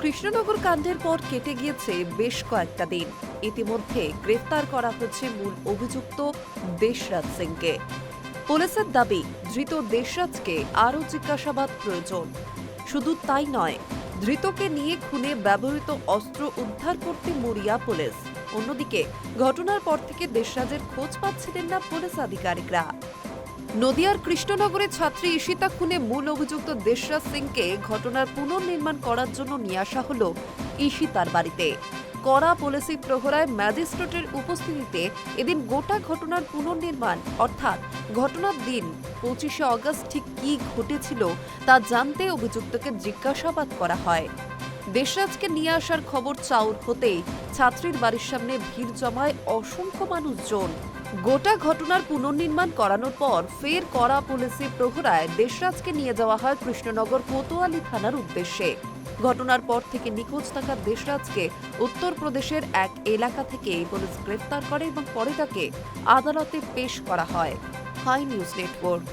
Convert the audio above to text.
কৃষ্ণনগর কাণ্ডের পর কেটে গিয়েছে বেশ কয়েকটা দিন। ইতিমধ্যে গ্রেফতার করা হচ্ছে মূল অভিযুক্ত দেশরাজ সিংকে। পুলিশের দাবি, ধৃত দেশরাজকে আরও জিজ্ঞাসাবাদ প্রয়োজন। শুধু তাই নয়, ধৃতকে নিয়ে খুনে ব্যবহৃত অস্ত্র উদ্ধার করতে মরিয়া পুলিশ। অন্যদিকে, ঘটনার পর থেকে দেশরাজের খোঁজ পাচ্ছিলেন না পুলিশ আধিকারিকরা। নদিয়ার কৃষ্ণনগরের ছাত্রী ঈশিতা খুনে মূল অভিযুক্ত দেশরাজ সিংকে ঘটনার পুনর্নির্মাণ করার জন্য নিয়ে আসা হল ঈশিতার বাড়িতে। কড়া পুলিশি প্রহরায় ম্যাজিস্ট্রেটের উপস্থিতিতে এদিন গোটা ঘটনার পুনর্নির্মাণ, অর্থাৎ ঘটনার দিন পঁচিশে অগস্ট ঠিক কী ঘটেছিল তা জানতে অভিযুক্তকে জিজ্ঞাসাবাদ করা হয়। দেশরাজকে নিয়ে আসার খবর চাউর হতেই ছাত্রীর বাড়ির সামনে ভিড় জমায় অসংখ্য মানুষজন। গোটা ঘটনার পুনর্নির্মাণ করানোর পর ফের করা পুলিশি প্রহরায় দেশরাজকে নিয়ে যাওয়া হয় কৃষ্ণনগর কোতোয়ালি থানার উদ্দেশ্যে। ঘটনার পর থেকে নিখোঁজ থাকা দেশরাজকে উত্তরপ্রদেশের এক এলাকা থেকে পুলিশ গ্রেফতার করে এবং পরে তাকে আদালতে পেশ করা হয়। Hi News Network.